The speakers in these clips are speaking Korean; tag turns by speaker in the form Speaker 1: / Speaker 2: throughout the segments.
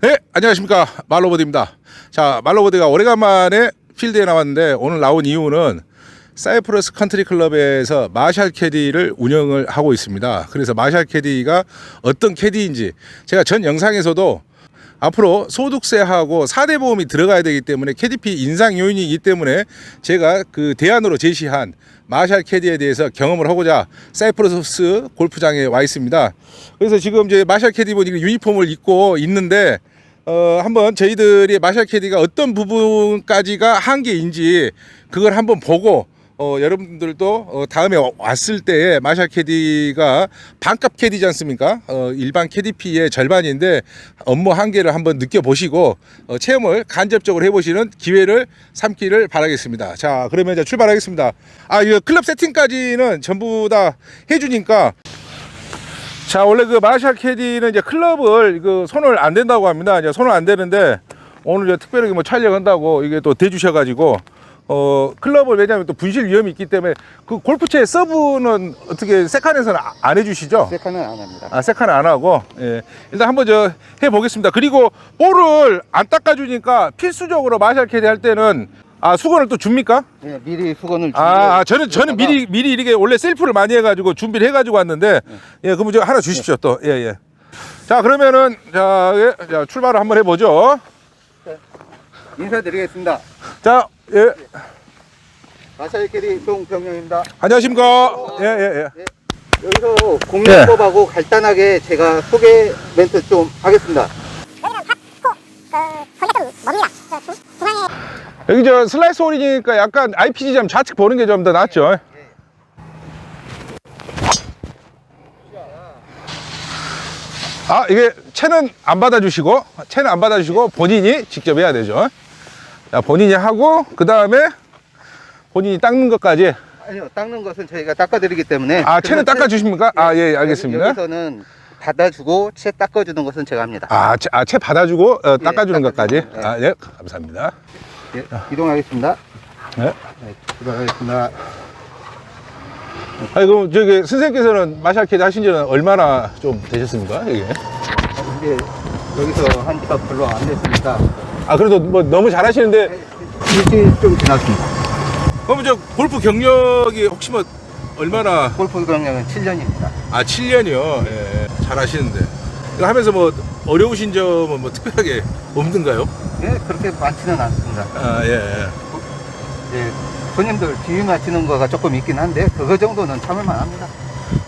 Speaker 1: 네, 안녕하십니까. 말로버드입니다. 자, 말로버드가 오래간만에 필드에 나왔는데 오늘 나온 이유는 사이프러스 컨트리 클럽에서 마샬 캐디를 운영을 하고 있습니다. 그래서 마샬 캐디가 어떤 캐디인지 제가 전 영상에서도 앞으로 소득세하고 4대 보험이 들어가야 되기 때문에 캐디피 인상 요인이기 때문에 제가 그 대안으로 제시한 마샬 캐디에 대해서 경험을 하고자 사이프러스 골프장에 와 있습니다. 그래서 지금 이제 마샬 캐디 보니 유니폼을 입고 있는데 어 한번 저희들이 마샬 캐디가 어떤 부분까지가 한계인지 그걸 한번 보고 어, 여러분들도 어, 다음에 와- 왔을 때에 마샬 캐디가 반값 캐디지 않습니까? 어, 일반 캐디피의 절반인데 업무 한계를 한번 느껴보시고 어, 체험을 간접적으로 해보시는 기회를 삼기를 바라겠습니다. 자, 그러면 이제 출발하겠습니다. 아, 이 클럽 세팅까지는 전부 다 해주니까 자 원래 그 마샬 캐디는 이제 클럽을 그 손을 안 댄다고 합니다. 이제 손을 안 대는데 오늘 이제 특별하게 뭐 촬영한다고 이게 또 대주셔가지고 어 클럽을 왜냐하면 또 분실 위험이 있기 때문에 그 골프채 서브는 어떻게 세칸에서는 아- 안 해주시죠?
Speaker 2: 세카는 안 합니다.
Speaker 1: 아 세칸 안 하고 예 일단 한번 저 해보겠습니다. 그리고 볼을 안 닦아주니까 필수적으로 마샬 캐디 할 때는 아 수건을 또 줍니까?
Speaker 2: 네, 미리 수건을
Speaker 1: 아, 아, 저는 저는 미리 미리 이렇게 원래 셀프를 많이 해가지고 준비를 해가지고 왔는데 예 그러면 저 하나 주십시오 또 예 예. 자 그러면은 자, 예, 자 출발을 한번 해보죠.
Speaker 2: 인사드리겠습니다.
Speaker 1: 자 예.
Speaker 2: 마샤이끼리 송병영입니다.
Speaker 1: 안녕하십니까. 예 예 예.
Speaker 2: 여기서 공략법하고 간단하게 제가 소개 멘트 좀 하겠습니다.
Speaker 1: 여기 저 슬라이스 홀이니까 약간 IPG 점 좌측 보는 게 좀 더 낫죠. 아 이게 채는 안 받아주시고 채는 안 받아주시고 본인이 직접 해야 되죠. 자 본인이 하고 그 다음에 본인이 닦는 것까지
Speaker 2: 아니요, 닦는 것은 저희가 닦아드리기 때문에.
Speaker 1: 아 채는 닦아주십니까? 아 예 알겠습니다.
Speaker 2: 여기서는 받아주고 채 닦아주는 것은 제가 합니다.
Speaker 1: 아, 채, 아, 채 받아주고 어, 닦아주는
Speaker 2: 닦아주는
Speaker 1: 것까지.
Speaker 2: 거, 예.
Speaker 1: 아, 예, 감사합니다.
Speaker 2: 예, 이동하겠습니다.
Speaker 1: 네.
Speaker 2: 네, 출발하겠습니다.
Speaker 1: 아니, 그럼 저기 선생님께서는 마샬캐디 하신 지는 얼마나 좀 되셨습니까? 이게?
Speaker 2: 이제 여기서 한 지가 별로 안 됐으니까
Speaker 1: 아, 그래도 뭐 너무 잘하시는데.
Speaker 2: 일주일 좀 지났습니다.
Speaker 1: 그럼 저 골프 경력이 혹시 뭐 얼마나.
Speaker 2: 골프 경력은 7년입니다.
Speaker 1: 아, 7년이요? 예, 잘하시는데. 이거 하면서 뭐 어려우신 점은 뭐 특별하게 없는가요?
Speaker 2: 예, 그렇게 많지는 않습니다.
Speaker 1: 아, 예, 예.
Speaker 2: 이제 손님들 비위 맞히는 거가 조금 있긴 한데 그거 정도는 참을만 합니다.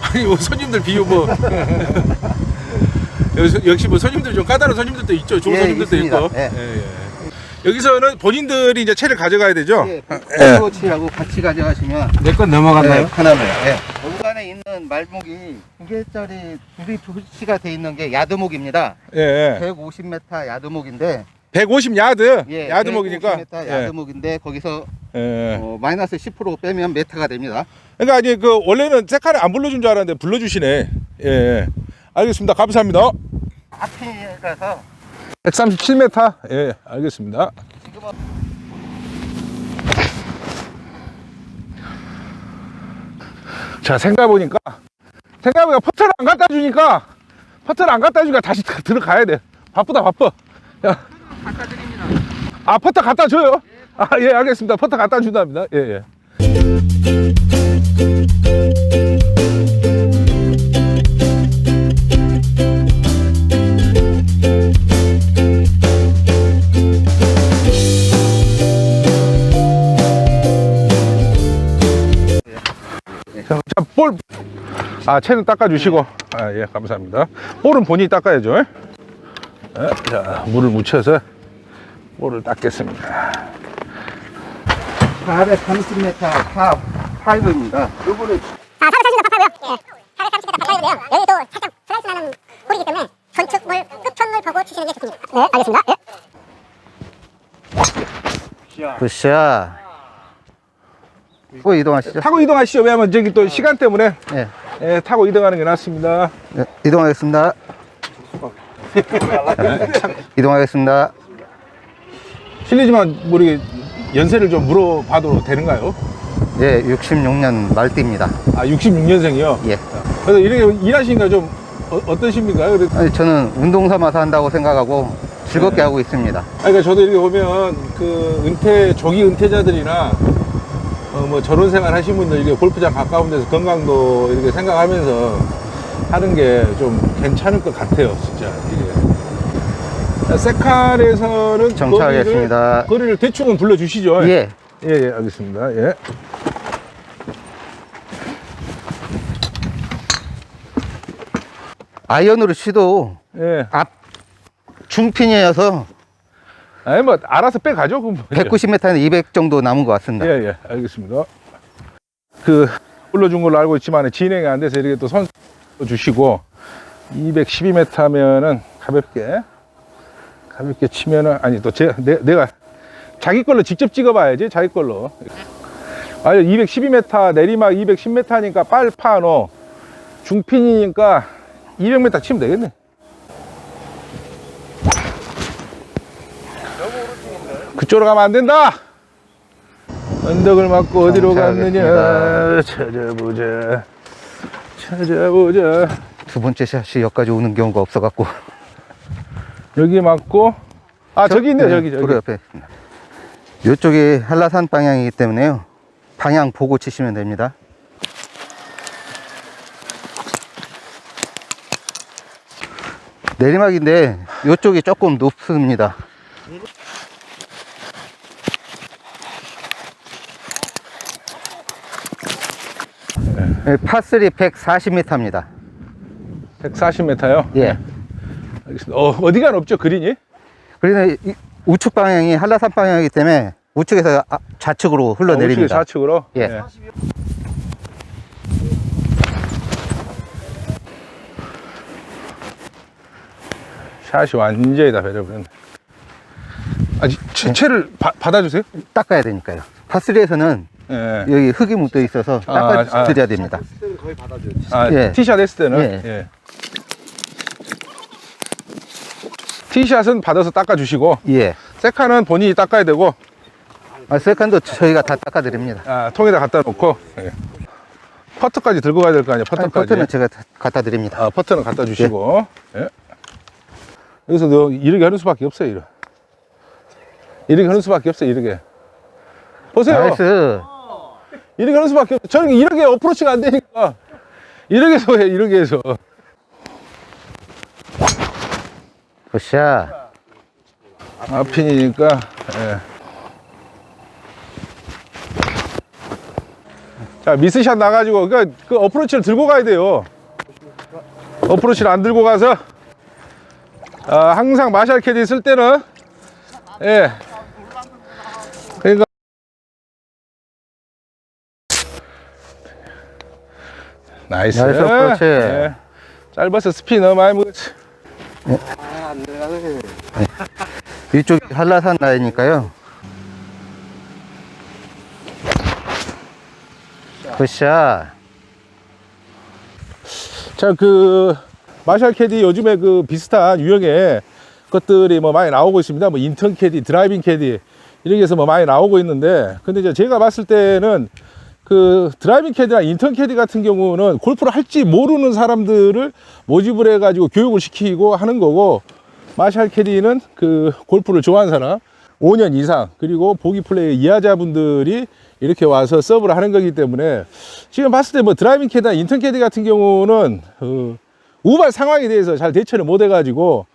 Speaker 1: 아니, 뭐 손님들 비유 뭐. 여기서- 역시 뭐 손님들 좀 까다로운 손님들도 있죠. 좋은
Speaker 2: 예,
Speaker 1: 손님들도
Speaker 2: 있습니다.
Speaker 1: 있고.
Speaker 2: 예.
Speaker 1: 예, 예. 여기서는 본인들이 이제 채를 가져가야 되죠?
Speaker 2: 예,
Speaker 1: 예.
Speaker 2: 코치하고 같이 가져가시면
Speaker 3: 내 건 넘어갔나요?
Speaker 2: 네, 하나만. 예. 있는 말목이 두 개짜리 둘이 표시가 돼 있는 게 야드목입니다.
Speaker 1: 예, 예.
Speaker 2: 150m 야드목인데
Speaker 1: 150 야드.
Speaker 2: 예,
Speaker 1: 야드목이니까.
Speaker 2: 150m
Speaker 1: 예.
Speaker 2: 야드목인데 거기서
Speaker 1: 예.
Speaker 2: 어, 마이너스 10% 빼면 메타가 됩니다.
Speaker 1: 그러니까 아니 그 원래는 세카를 안 불러준 줄 알았는데 불러주시네. 예, 예. 알겠습니다. 감사합니다.
Speaker 2: 앞에 가서
Speaker 1: 137m. 예, 알겠습니다.
Speaker 2: 지금은
Speaker 1: 자, 생각해보니까 생각해보니까 퍼트를 안 갖다 주니까 퍼트를 안 갖다 주니까 다시 들- 들어가야 돼. 바쁘다, 바빠. 야.
Speaker 2: 갖다 드립니다.
Speaker 1: 아, 퍼터 갖다 줘요? 아, 예, 알겠습니다. 퍼터 갖다 준답니다. 예, 예. 자, 볼. 아, 채는 닦아주시고. 아, 예, 감사합니다. 볼은 본인이 닦아야죠. 예, 자, 물을 묻혀서 볼을 닦겠습니다.
Speaker 2: 430m 파 5입니다. 요거는
Speaker 4: 아, 430m 파파고요. 예. 430m 파파인데요. 여기도 살짝 슬라이스 나는 홀이기 때문에 건축물 끝편을 보고 치시는 게 좋습니다. 네, 알겠습니다. 예.
Speaker 2: 굿샷. 또 이동하시죠.
Speaker 1: 타고 이동하시죠. 왜냐면 저기 또 시간 때문에
Speaker 2: 예.
Speaker 1: 예, 타고 이동하는 게 낫습니다.
Speaker 2: 네, 이동하겠습니다. 이동하겠습니다.
Speaker 1: 실례지만 우리 연세를 좀 물어봐도 되는가요?
Speaker 2: 예, 66년 말띠입니다.
Speaker 1: 아, 66년생이요.
Speaker 2: 예.
Speaker 1: 그래서 이렇게 일하시니까 좀 어, 어떠십니까? 그래-
Speaker 2: 아니, 저는 운동 삼아서 한다고 생각하고 즐겁게 하고 있습니다.
Speaker 1: 아니, 그러니까 저도 이렇게 보면 그 은퇴 조기 은퇴자들이나 어, 뭐 결혼 생활 하신 분들 이렇게 골프장 가까운 데서 건강도 이렇게 생각하면서 하는 게 좀 괜찮을 것 같아요, 진짜. 이게. 세칸에서는
Speaker 2: 정차하겠습니다.
Speaker 1: 거리를, 거리를 대충은 불러주시죠.
Speaker 2: 예.
Speaker 1: 예, 예, 알겠습니다. 예.
Speaker 2: 아이언으로 치도
Speaker 1: 예.
Speaker 2: 앞 중핀이어서
Speaker 1: 아니, 뭐, 알아서 빼가죠. 그럼.
Speaker 2: 190m에는 200 정도 남은 것 같습니다.
Speaker 1: 예, 예, 알겠습니다. 그, 불러준 걸로 알고 있지만 진행이 안 돼서 이렇게 또 선수 주시고, 212m 하면은 가볍게, 가볍게 치면은, 아니, 또 제, 내, 내가 자기 걸로 직접 찍어봐야지, 자기 걸로. 아니, 212m, 내리막 210m니까 빨파노, 중핀이니까 200m 치면 되겠네. 그쪽으로 가면 안 된다! 언덕을 맞고 어디로 갔느냐 찾아보자 찾아보자
Speaker 2: 두 번째 샷이 여기까지 오는 경우가 없어갖고.
Speaker 1: 여기 맞고 아
Speaker 2: 저-
Speaker 1: 저기 있네
Speaker 2: 네,
Speaker 1: 저기 저기
Speaker 2: 도로 옆에. 이쪽이 한라산 방향이기 때문에요. 방향 보고 치시면 됩니다. 내리막인데 이쪽이 조금 높습니다. 네, 파3 140m입니다.
Speaker 1: 140m요
Speaker 2: 예.
Speaker 1: 알겠습니다 어, 어디가 높죠 그린이
Speaker 2: 이 우측 방향이 한라산 방향이기 때문에 우측에서 아- 좌측으로 흘러내립니다.
Speaker 1: 좌측으로
Speaker 2: 예.
Speaker 1: 샷이 완전히 다 배려버렸네 아 채, 채를 바- 받아주세요
Speaker 2: 닦아야 되니까요. 파3에서는
Speaker 1: 예.
Speaker 2: 여기 흙이 묻어 있어서
Speaker 1: 아,
Speaker 2: 닦아
Speaker 1: 아.
Speaker 2: 드려야 됩니다.
Speaker 1: 아,
Speaker 2: 예.
Speaker 1: 티샷 했을 때는
Speaker 2: 예.
Speaker 1: 예. 티샷은 받아서 닦아주시고
Speaker 2: 예.
Speaker 1: 세카는 본인이 닦아야 되고
Speaker 2: 아, 세컨도 저희가 다 닦아 드립니다.
Speaker 1: 아, 통에다 갖다 놓고 예. 퍼터까지 들고 가야 될 거 아니에요 퍼터까지
Speaker 2: 퍼트는 제가 다 갖다 드립니다.
Speaker 1: 아, 퍼터는 갖다 주시고 예. 여기서 너 이렇게 하는 수밖에 없어요 이렇게 이렇게 하는 수밖에 없어요 이렇게 보세요
Speaker 2: 나이스.
Speaker 1: 이렇게 하는 수밖에 없어요 저는 이렇게 어프로치가 안 되니까 이렇게 해서 해 이렇게 해서
Speaker 2: 굿샷.
Speaker 1: 앞핀이니까 예. 자 미스샷 나가지고 그, 그 어프로치를 들고 가야 돼요 어프로치를 안 들고 가서 아, 항상 마샬 캐디 쓸 때는 예 그러니까 나이스
Speaker 2: 나이스 어프로치.
Speaker 1: 예. 짧아서 스피 너무 많이 먹었지
Speaker 2: 이쪽이 한라산 라인이니까요. 굿샷.
Speaker 1: 자, 그 마샬 캐디 요즘에 그 비슷한 유형의 것들이 뭐 많이 나오고 있습니다. 뭐 인턴 캐디, 드라이빙 캐디 이렇게 해서 뭐 많이 나오고 있는데, 근데 이제 제가 봤을 때는 그 드라이빙 캐디나 인턴 캐디 같은 경우는 골프를 할지 모르는 사람들을 모집을 해가지고 교육을 시키고 하는 거고, 마샬 캐디는 그 골프를 좋아하는 사람 5년 이상 그리고 보기 플레이 이하자분들이 이렇게 와서 서브를 하는 거기 때문에 지금 봤을 때 뭐 드라이빙 캐디나 인턴 캐디 같은 경우는 어, 우발 상황에 대해서 잘 대처를 못 해가지고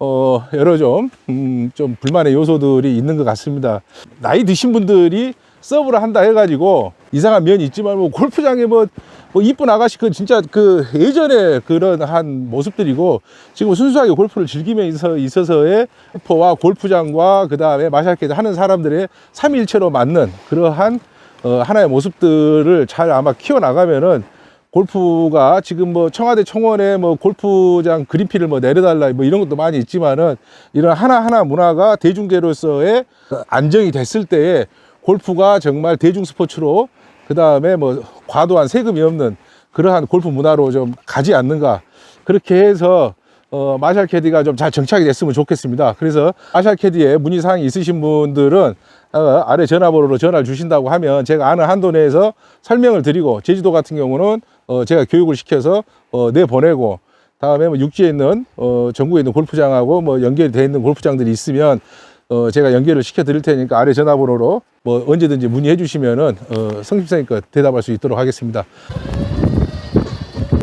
Speaker 1: 어, 여러 좀, 음, 좀 불만의 요소들이 있는 것 같습니다. 나이 드신 분들이 서브를 한다 해가지고 이상한 면이 있지만 뭐 골프장에 뭐, 뭐 이쁜 아가씨 그 진짜 그 예전에 그런 한 모습들이고 지금 순수하게 골프를 즐기면서 있어서의 골프와 골프장과 그 다음에 마샬케드 하는 사람들의 삼일체로 맞는 그러한 어, 하나의 모습들을 잘 아마 키워나가면은 골프가 지금 뭐 청와대 청원에 뭐 골프장 그린피를 뭐 내려달라 뭐 이런 것도 많이 있지만은 이런 하나하나 문화가 대중계로서의 안정이 됐을 때에 골프가 정말 대중 스포츠로 그 다음에 뭐 과도한 세금이 없는 그러한 골프 문화로 좀 가지 않는가 그렇게 해서 어, 마샬 캐디가 좀 잘 정착이 됐으면 좋겠습니다. 그래서 마샬 캐디에 문의사항이 있으신 분들은 어, 아래 전화번호로 전화를 주신다고 하면 제가 아는 한도 내에서 설명을 드리고 제주도 같은 경우는 어, 제가 교육을 시켜서 어, 내보내고 다음에 뭐 육지에 있는 어, 전국에 있는 골프장하고 뭐 연결이 돼 있는 골프장들이 있으면 어, 제가 연결을 시켜 드릴 테니까 아래 전화번호로 뭐 언제든지 문의해 주시면은 어, 성심성의껏 대답할 수 있도록 하겠습니다.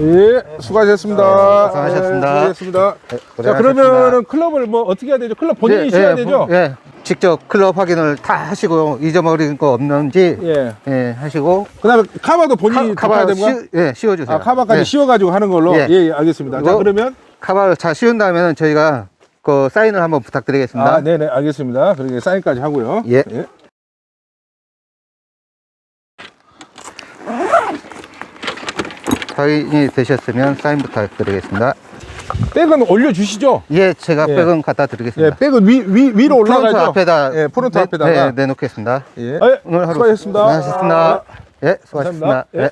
Speaker 1: 예, 수고하셨습니다.
Speaker 2: 네, 고생하셨습니다.
Speaker 1: 예, 수고하셨습니다.
Speaker 2: 네,
Speaker 1: 자,
Speaker 2: 고생하셨습니다.
Speaker 1: 그러면은 클럽을 뭐 어떻게 해야 되죠? 클럽 본인이
Speaker 2: 예,
Speaker 1: 씌워야
Speaker 2: 예,
Speaker 1: 되죠?
Speaker 2: 예. 직접 클럽 확인을 다 하시고 잊어버린 거 없는지
Speaker 1: 예.
Speaker 2: 예, 하시고
Speaker 1: 그다음에 카바도 본인이
Speaker 2: 카,
Speaker 1: 덮어야
Speaker 2: 바
Speaker 1: 되는 거야?
Speaker 2: 씌, 예, 씌워주세요.
Speaker 1: 아, 카바까지
Speaker 2: 예.
Speaker 1: 씌워가지고 하는 걸로? 예,
Speaker 2: 예.
Speaker 1: 예, 알겠습니다. 자, 그러면?
Speaker 2: 카바를 다 씌운 다음에는 저희가 그 사인을 한번 부탁드리겠습니다.
Speaker 1: 아, 네네, 알겠습니다. 그러게 사인까지 하고요.
Speaker 2: 예. 사인이 되셨으면 사인 부탁드리겠습니다.
Speaker 1: 백은 올려주시죠?
Speaker 2: 예, 제가
Speaker 1: 예.
Speaker 2: 백은 갖다
Speaker 1: 예,
Speaker 2: 드리겠습니다.
Speaker 1: 백은 위, 위, 위로 올라가죠?
Speaker 2: 프론트 앞에다
Speaker 1: 예, 프론트
Speaker 2: 네,
Speaker 1: 앞에다가.
Speaker 2: 네, 내놓겠습니다.
Speaker 1: 예.
Speaker 2: 오늘 하루
Speaker 1: 수고하셨습니다.
Speaker 2: 수고하셨습니다. 예, 수고하셨습니다.
Speaker 1: 감사합니다. 예.
Speaker 2: 예.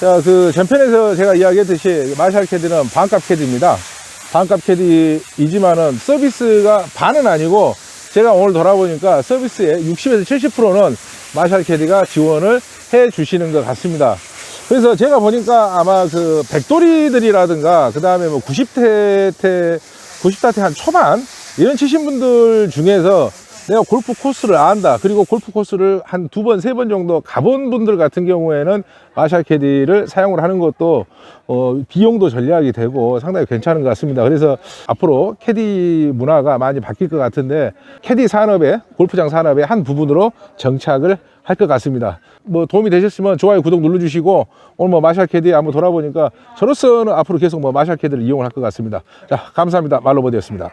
Speaker 1: 자, 그 전편에서 제가 이야기했듯이 마샬 캐디는 반값 캐디입니다. 반값 캐디이지만은 서비스가 반은 아니고 제가 오늘 돌아보니까 서비스의 60에서 70%는 마샬 캐디가 지원을 해 주시는 것 같습니다. 그래서 제가 보니까 아마 그 백돌이들이라든가 그 다음에 뭐 90대 때 90대 한 초반 이런 치신 분들 중에서 내가 골프 코스를 안다. 그리고 골프 코스를 한 두 번, 세 번 정도 가본 분들 같은 경우에는 마샬 캐디를 사용을 하는 것도 어, 비용도 전략이 되고 상당히 괜찮은 것 같습니다. 그래서 앞으로 캐디 문화가 많이 바뀔 것 같은데 캐디 산업의 골프장 산업의 한 부분으로 정착을 할 것 같습니다. 뭐 도움이 되셨으면 좋아요, 구독 눌러주시고 오늘 뭐 마샬 캐디 한번 돌아보니까 저로서는 앞으로 계속 뭐 마샬 캐디를 이용을 할것 같습니다. 자, 감사합니다. 말로버디였습니다.